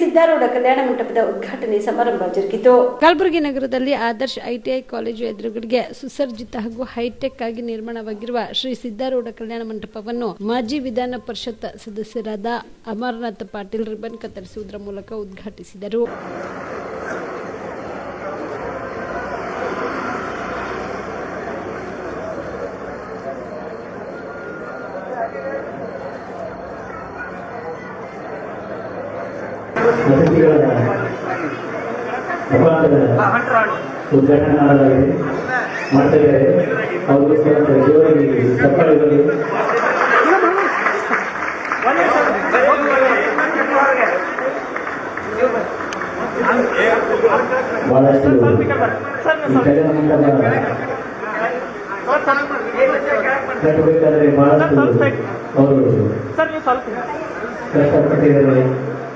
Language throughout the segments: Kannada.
ಸಿದ್ದಾರೂಢ ಕಲ್ಯಾಣ ಮಂಟಪದ ಉದ್ಘಾಟನೆ ಸಮಾರಂಭ ಜರುಗಿತು. ಕಲಬುರಗಿ ನಗರದಲ್ಲಿ ಆದರ್ಶ ಐಟಿಐ ಕಾಲೇಜು ಎದುರುಗಡೆಗೆ ಸುಸರ್ಜಿತ ಹಾಗೂ ಹೈಟೆಕ್ ಆಗಿ ನಿರ್ಮಾಣವಾಗಿರುವ ಶ್ರೀ ಸಿದ್ದಾರೂಢ ಕಲ್ಯಾಣ ಮಂಟಪವನ್ನು ಮಾಜಿ ವಿಧಾನ ಪರಿಷತ್ ಸದಸ್ಯರಾದ ಅಮರನಾಥ್ ಪಾಟೀಲ್ ರಿಬನ್ ಕತ್ತರಿಸುವುದರ ಮೂಲಕ ಉದ್ಘಾಟಿಸಿದರು. ಅತಿಥಿಗಳ ಅಪಾರದ ಉದ್ಘಾಟನೆ ಮಾಡಲಾಗಿದೆ ಮಾಡ್ತಾ ಇದ್ದಾರೆ ಅವರು ಜೋರಾಗಿ ಚಪ್ಪಾಳೆಗಳು ಬಹಳಷ್ಟು ಈ ಕಲ್ಯಾಣ ಮಂಟಪ ಕಟ್ಟಬೇಕಾದ್ರೆ ಬಹಳಷ್ಟು ಅವರು ಕಷ್ಟಪಟ್ಟಿದ್ದಾರೆ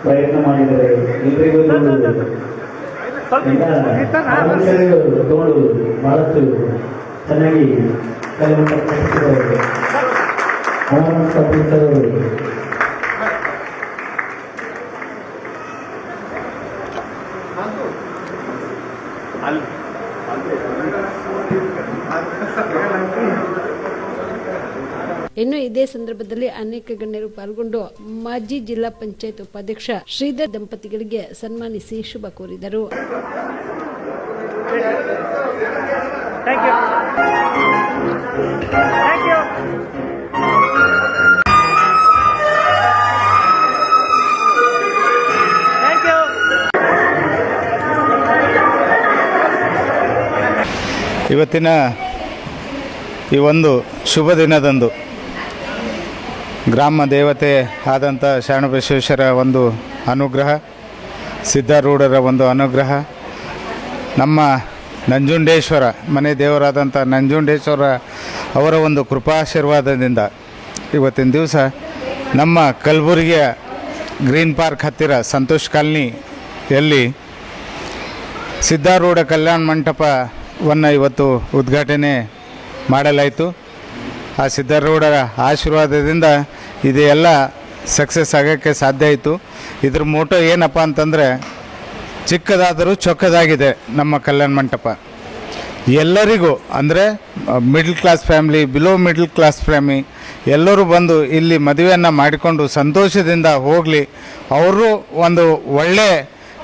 ಪ್ರಯತ್ನ ಮಾಡಿದರೆ ಎಲ್ರಿಗೂ ತಗೊಂಡು ಬಹಳಷ್ಟು ಚೆನ್ನಾಗಿ ಪುರುಷರು ಇನ್ನು ಇದೇ ಸಂದರ್ಭದಲ್ಲಿ ಅನೇಕ ಗಣ್ಯರು ಪಾಲ್ಗೊಂಡು ಮಾಜಿ ಜಿಲ್ಲಾ ಪಂಚಾಯತ್ ಉಪಾಧ್ಯಕ್ಷ ಶ್ರೀಧರ್ ದಂಪತಿಗಳಿಗೆ ಸನ್ಮಾನಿಸಿ ಶುಭ ಕೋರಿದರು Thank you. Thank you. Thank you. ಇವತ್ತಿನ ಈ ಒಂದು ಶುಭ ದಿನದಂದು ಗ್ರಾಮ ದೇವತೆ ಆದಂಥ ಶರಣಬಸವೇಶ್ವರ ಒಂದು ಅನುಗ್ರಹ, ಸಿದ್ಧಾರೂಢರ ಒಂದು ಅನುಗ್ರಹ. ನಮ್ಮ ನಂಜುಂಡೇಶ್ವರ, ಮನೆ ದೇವರಾದಂಥ ನಂಜುಂಡೇಶ್ವರ ಅವರ ಒಂದು ಕೃಪಾಶೀರ್ವಾದದಿಂದ ಇವತ್ತಿನ ದಿವಸ ನಮ್ಮ ಕಲಬುರಗಿಯ ಗ್ರೀನ್ ಪಾರ್ಕ್ ಹತ್ತಿರ ಸಂತೋಷ್ ಕಾಲನಿಯಲ್ಲಿ ಸಿದ್ಧಾರೂಢ ಕಲ್ಯಾಣ ಮಂಟಪವನ್ನು ಇವತ್ತು ಉದ್ಘಾಟನೆ ಮಾಡಲಾಯಿತು. ಆ ಸಿದ್ಧಾರೂಢರ ಆಶೀರ್ವಾದದಿಂದ ಇದೆಲ್ಲ ಸಕ್ಸಸ್ ಆಗೋಕ್ಕೆ ಸಾಧ್ಯ ಆಯಿತು. ಇದ್ರ ಮೋಟೋ ಏನಪ್ಪ ಅಂತಂದರೆ ಚಿಕ್ಕದಾದರೂ ಚೊಕ್ಕದಾಗಿದೆ ನಮ್ಮ ಕಲ್ಯಾಣ ಮಂಟಪ. ಎಲ್ಲರಿಗೂ ಅಂದರೆ, middle class family, below middle class family, ಎಲ್ಲರೂ ಬಂದು ಇಲ್ಲಿ ಮದುವೆಯನ್ನು ಮಾಡಿಕೊಂಡು ಸಂತೋಷದಿಂದ ಹೋಗಲಿ. ಅವರು ಒಂದು ಒಳ್ಳೆ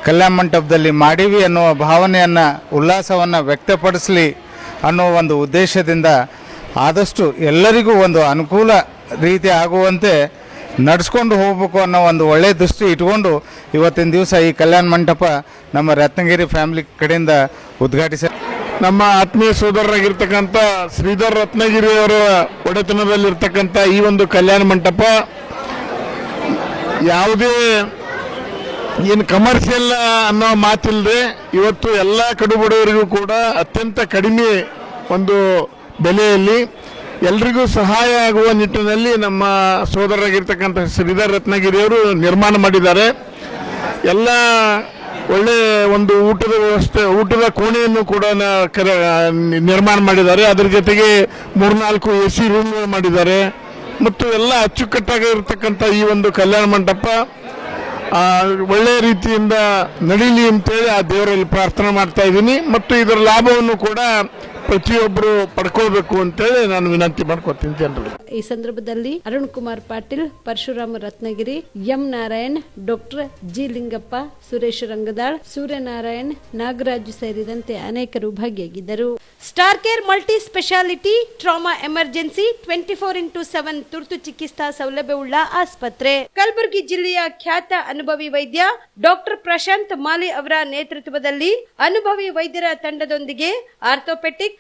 ಕಲ್ಯಾಣ ಮಂಟಪದಲ್ಲಿ ಮಾಡೀವಿ ಅನ್ನುವ ಭಾವನೆಯನ್ನು, ಉಲ್ಲಾಸವನ್ನು ವ್ಯಕ್ತಪಡಿಸಲಿ ಅನ್ನೋ ಒಂದು ಉದ್ದೇಶದಿಂದ ಆದಷ್ಟು ಎಲ್ಲರಿಗೂ ಒಂದು ಅನುಕೂಲ ರೀತಿ ಆಗುವಂತೆ ನಡೆಸ್ಕೊಂಡು ಹೋಗಬೇಕು ಅನ್ನೋ ಒಂದು ಒಳ್ಳೆಯ ದೃಷ್ಟಿ ಇಟ್ಕೊಂಡು ಇವತ್ತಿನ ದಿವಸ ಈ ಕಲ್ಯಾಣ ಮಂಟಪ ನಮ್ಮ ರತ್ನಗಿರಿ ಫ್ಯಾಮಿಲಿ ಕಡೆಯಿಂದ ಉದ್ಘಾಟಿಸ. ನಮ್ಮ ಆತ್ಮೀಯ ಸೋದರರಾಗಿರ್ತಕ್ಕಂಥ ಶ್ರೀಧರ್ ರತ್ನಗಿರಿ ಅವರ ಒಡೆತನದಲ್ಲಿರ್ತಕ್ಕಂಥ ಈ ಒಂದು ಕಲ್ಯಾಣ ಮಂಟಪ ಯಾವುದೇ ಏನು ಕಮರ್ಷಿಯಲ್ ಅನ್ನೋ ಮಾತಿಲ್ಲದೆ ಇವತ್ತು ಎಲ್ಲ ಕಡು ಬಡವರಿಗೂ ಕೂಡ ಅತ್ಯಂತ ಕಡಿಮೆ ಒಂದು ಬೆಲೆಯಲ್ಲಿ ಎಲ್ರಿಗೂ ಸಹಾಯ ಆಗುವ ನಿಟ್ಟಿನಲ್ಲಿ ನಮ್ಮ ಸೋದರರಾಗಿರ್ತಕ್ಕಂಥ ಶ್ರೀಧರ್ ರತ್ನಗಿರಿಯವರು ನಿರ್ಮಾಣ ಮಾಡಿದ್ದಾರೆ. ಎಲ್ಲ ಒಳ್ಳೆ ಒಂದು ಊಟದ ವ್ಯವಸ್ಥೆ ಊಟದ ಕೋಣೆಯನ್ನು ಕೂಡ ನಿರ್ಮಾಣ ಮಾಡಿದ್ದಾರೆ. ಅದರ ಜೊತೆಗೆ ಮೂರ್ನಾಲ್ಕು ಎ ಸಿ ರೂಮ್ ಮಾಡಿದ್ದಾರೆ. ಮತ್ತು ಎಲ್ಲ ಅಚ್ಚುಕಟ್ಟಾಗಿ ಇರತಕ್ಕಂಥ ಈ ಒಂದು ಕಲ್ಯಾಣ ಮಂಟಪ ಆ, ಒಳ್ಳೆಯ ರೀತಿಯಿಂದ ನಡೀಲಿ ಅಂತೇಳಿ ಆ ದೇವರಲ್ಲಿ ಪ್ರಾರ್ಥನೆ ಮಾಡ್ತಾ ಇದ್ದೀನಿ. ಮತ್ತು ಇದರ ಲಾಭವನ್ನು ಕೂಡ ಪ್ರತಿಯೊಬ್ಬರು ಪಡ್ಕೋಬೇಕು ಅಂತೇಳಿ ನಾನು ವಿನಂತಿ ಮಾಡ್ಕೊತೀನಿ ಜನರು ಈ ಸಂದರ್ಭದಲ್ಲಿ Arun Kumar Patil, Parashurama Ratnagiri, M Narayan, doctor G Lingappa, Suresh Rangadal, Suryanarayan, Nagaraj ಸೇರಿದಂತೆ ಅನೇಕರು ಭಾಗಿಯಾಗಿದ್ದರು. Star care multi speciality, trauma emergency, twenty four into seven ತುರ್ತು ಚಿಕಿತ್ಸಾ ಸೌಲಭ್ಯವುಳ್ಳ ಆಸ್ಪತ್ರೆ. ಕಲಬುರಗಿ ಜಿಲ್ಲೆಯ ಖ್ಯಾತ ಅನುಭವಿ ವೈದ್ಯ ಡಾಕ್ಟರ್ ಪ್ರಶಾಂತ್ ಮಾಲಿ ಅವರ ನೇತೃತ್ವದಲ್ಲಿ ಅನುಭವಿ ವೈದ್ಯರ ತಂಡದೊಂದಿಗೆ orthopaedic